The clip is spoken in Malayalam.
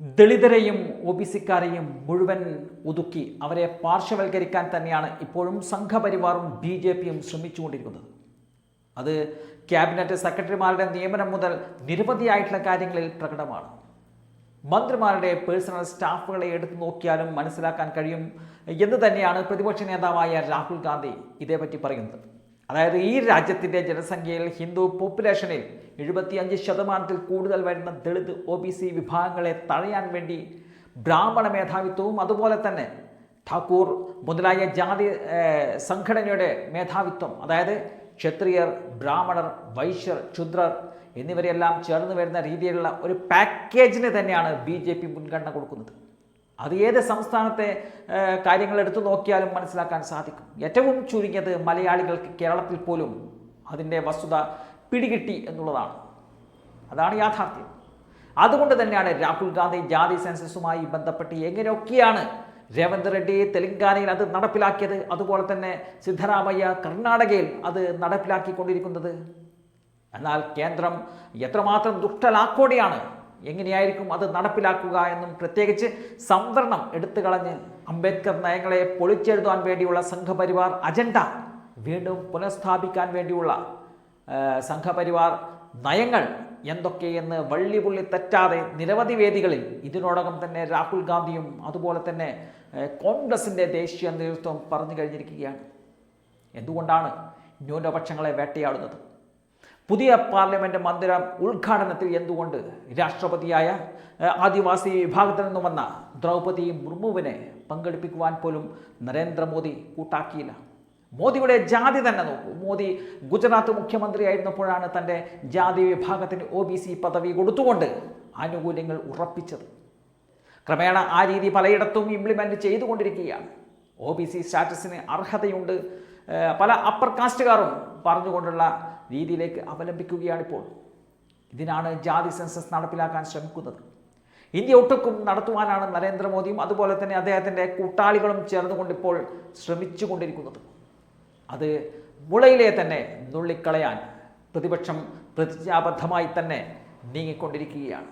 ദളിതരെയും ഒ ബി സിക്കാരെയും മുഴുവൻ ഒതുക്കി അവരെ പാർശ്വവൽക്കരിക്കാൻ തന്നെയാണ് ഇപ്പോഴും സംഘപരിവാറും ബി ജെ പിയും ശ്രമിച്ചുകൊണ്ടിരിക്കുന്നത്. അത് ക്യാബിനറ്റ് സെക്രട്ടറിമാരുടെ നിയമനം മുതൽ നിരവധിയായിട്ടുള്ള കാര്യങ്ങളിൽ പ്രകടമാണ്. മന്ത്രിമാരുടെ പേഴ്സണൽ സ്റ്റാഫുകളെ എടുത്തു നോക്കിയാലും മനസ്സിലാക്കാൻ കഴിയും എന്ന് തന്നെയാണ് പ്രതിപക്ഷ നേതാവായ രാഹുൽ ഗാന്ധി ഇതേപറ്റി പറയുന്നത്. അതായത് ഈ രാജ്യത്തിന്റെ ജനസംഖ്യയിൽ ഹിന്ദു പോപ്പുലേഷനിൽ എഴുപത്തിയഞ്ച് ശതമാനത്തിൽ കൂടുതൽ വരുന്ന ദളിത് ഒ ബി സി വിഭാഗങ്ങളെ തഴയാൻ വേണ്ടി ബ്രാഹ്മണ മേധാവിത്വവും അതുപോലെ തന്നെ ഠാക്കൂർ മുതലായ ജാതി സംഘടനയുടെ മേധാവിത്വം അതായത് ക്ഷത്രിയർ ബ്രാഹ്മണർ വൈശ്യർ ക്ഷുദ്രർ എന്നിവരെല്ലാം ചേർന്ന് വരുന്ന രീതിയിലുള്ള ഒരു പാക്കേജിന് തന്നെയാണ് ബി മുൻഗണന കൊടുക്കുന്നത്. അത് ഏത് സംസ്ഥാനത്തെ കാര്യങ്ങൾ എടുത്തു നോക്കിയാലും മനസ്സിലാക്കാൻ സാധിക്കും. ഏറ്റവും ചുരുങ്ങിയത് മലയാളികൾക്ക് കേരളത്തിൽ പോലും അതിന്റെ വസ്തുത പിടികിട്ടി എന്നുള്ളതാണ്. അതാണ് യാഥാർത്ഥ്യം. അതുകൊണ്ട് തന്നെയാണ് രാഹുൽ ഗാന്ധി ജാതി സെൻസസുമായി ബന്ധപ്പെട്ട് എങ്ങനെയൊക്കെയാണ് രേവന്ത് റെഡ്ഡി തെലങ്കാനയിൽ അത് നടപ്പിലാക്കിയത് അതുപോലെ തന്നെ സിദ്ധരാമയ്യ കർണാടകയിൽ അത് നടപ്പിലാക്കിക്കൊണ്ടിരിക്കുന്നത്? എന്നാൽ കേന്ദ്രം എത്രമാത്രം ദുഷ്ടലാക്കോടെയാണ് എങ്ങനെയായിരിക്കും അത് നടപ്പിലാക്കുക എന്നും പ്രത്യേകിച്ച് സംവരണം എടുത്തു കളഞ്ഞ് അംബേദ്കർ നയങ്ങളെ പൊളിച്ചെഴുതാൻ വേണ്ടിയുള്ള സംഘപരിവാർ അജണ്ട വീണ്ടും പുനഃസ്ഥാപിക്കാൻ വേണ്ടിയുള്ള സംഘപരിവാർ നയങ്ങൾ എന്തൊക്കെയെന്ന് വള്ളി പുള്ളി തെറ്റാതെ നിരവധി വേദികളിൽ ഇതിനോടകം തന്നെ രാഹുൽ ഗാന്ധിയും അതുപോലെ തന്നെ കോൺഗ്രസിന്റെ ദേശീയ നേതൃത്വം പറഞ്ഞു കഴിഞ്ഞിരിക്കുകയാണ്. എന്തുകൊണ്ടാണ് ന്യൂനപക്ഷങ്ങളെ വേട്ടയാടുന്നത്? പുതിയ പാർലമെന്റ് മന്ദിരം ഉദ്ഘാടനത്തിൽ എന്തുകൊണ്ട് രാഷ്ട്രപതിയായ ആദിവാസി വിഭാഗത്തിൽ നിന്ന് വന്ന ദ്രൗപദി മുർമുവിനെ പങ്കെടുപ്പിക്കുവാൻ പോലും നരേന്ദ്രമോദി കൂട്ടാക്കിയില്ല? മോദിയുടെ ജാതി തന്നെ നോക്കൂ. മോദി ഗുജറാത്ത് മുഖ്യമന്ത്രിയായിരുന്നപ്പോഴാണ് തന്റെ ജാതി വിഭാഗത്തിന് ഒ ബി സി പദവി കൊടുത്തുകൊണ്ട് ആനുകൂല്യങ്ങൾ ഉറപ്പിച്ചത്. ക്രമേണ ആ രീതി പലയിടത്തും ഇംപ്ലിമെന്റ് ചെയ്തുകൊണ്ടിരിക്കുകയാണ്. ഒ ബി സി സ്റ്റാറ്റസിന് അർഹതയുണ്ട്. പല അപ്പർ കാസ്റ്റുകാരും പറഞ്ഞുകൊണ്ടുള്ള രീതിയിലേക്ക് അവലംബിക്കുകയാണിപ്പോൾ. ഇതിനാണ് ജാതി സെൻസസ് നടപ്പിലാക്കാൻ ശ്രമിക്കുന്നത്. ഇന്ത്യ ഒട്ടുക്കും നടത്തുവാനാണ് നരേന്ദ്രമോദിയും അതുപോലെ തന്നെ അദ്ദേഹത്തിന്റെ കൂട്ടാളികളും ചേർന്നുകൊണ്ടിപ്പോൾ ശ്രമിച്ചുകൊണ്ടിരിക്കുന്നത്. അത് മുളയിലെ തന്നെ നുള്ളിക്കളയാൻ പ്രതിപക്ഷം പ്രതിജ്ഞാബദ്ധമായി തന്നെ നീങ്ങിക്കൊണ്ടിരിക്കുകയാണ്.